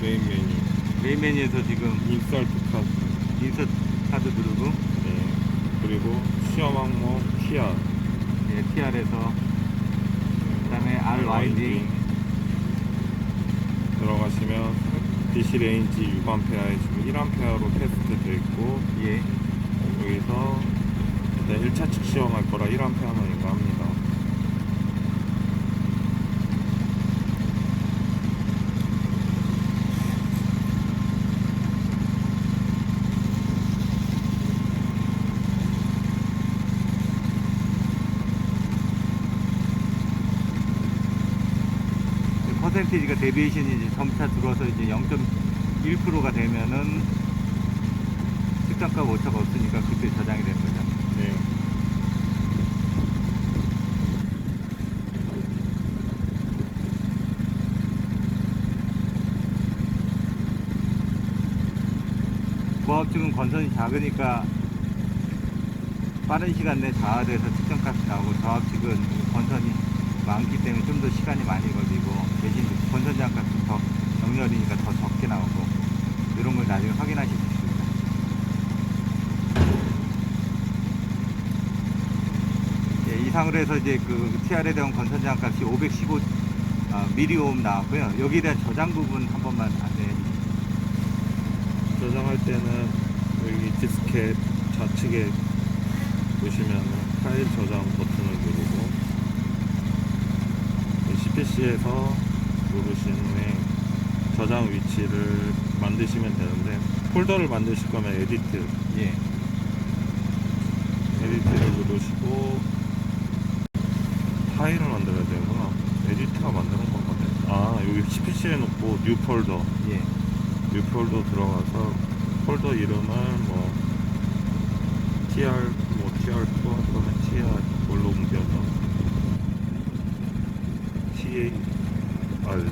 메인 메뉴에서 지금 인설트 카드. 인서트 카드 누르고 네. 그리고 시험 항목 TR. 예, TR에서 그다음에 R 와인딩 들어가시면 DC 레인지 6A에 지금 1A로 테스트 돼 있고 예. 여기서 일단 1차 측 시험할 거라 1A만 이거 합니다. 퍼센티지가 데비에이션이 이제 점차 들어서 이제 0.1%가 되면은 측정값 오차가 없으니까 그때 저장이 되는 거죠. 네. 고압측은 건선이 작으니까 빠른 시간 내에 자화돼서 측정값이 나오고 저압측은 건선이 많기 때문에 좀 더 시간이 많이 걸리고 대신 건선 장값이 더 정렬이니까 더 적게 나오고 이런 걸 나중에 확인하실 수 있습니다. 예, 이상으로 해서 이제 그 TR에 대한 건선 장 값이 515 아, 미리오hm 나왔고요. 여기에 대한 저장 부분 한 번만 안내해 주시죠. 저장할 때는 여기 디스켓 좌측에 보시면 파일 저장 버튼을 누르고 누르신 후에 저장 위치를 만드시면 되는데 폴더를 만드실 거면 에디트 예. 에디트를 누르시고 파일을 만들어야 되구나 에디트가 만드는 거거든 아 여기 CPC에 놓고 뉴 폴더 예. 뉴 폴더 들어가서 폴더 이름을 뭐 TR 뭐 TR2 할 거면 TR 뭘로 옮겨서 TAR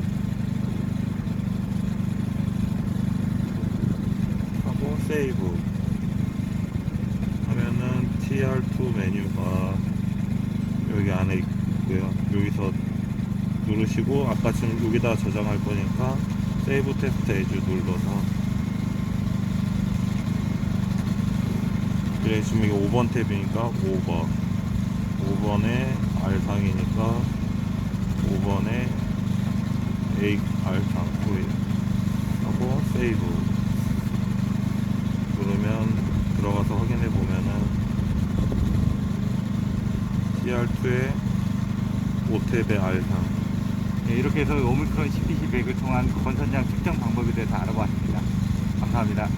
하고 세이브 하면은 TR2 메뉴가 여기 안에 있고요. 여기서 누르시고 아까 지금 여기다 저장할 거니까 세이브 테스트 에주 눌러서. 그래 지금 이게 5번 탭이니까 5번. 5번에 R상이니까 5번에 A R상 후에 하고 세이브 누르면 들어가서 확인해 보면은 TR2에 5탭의 R상 예, 이렇게 해서 오미크론 CPC 100을 통한 건선장 측정 방법에 대해서 알아보았습니다. 감사합니다.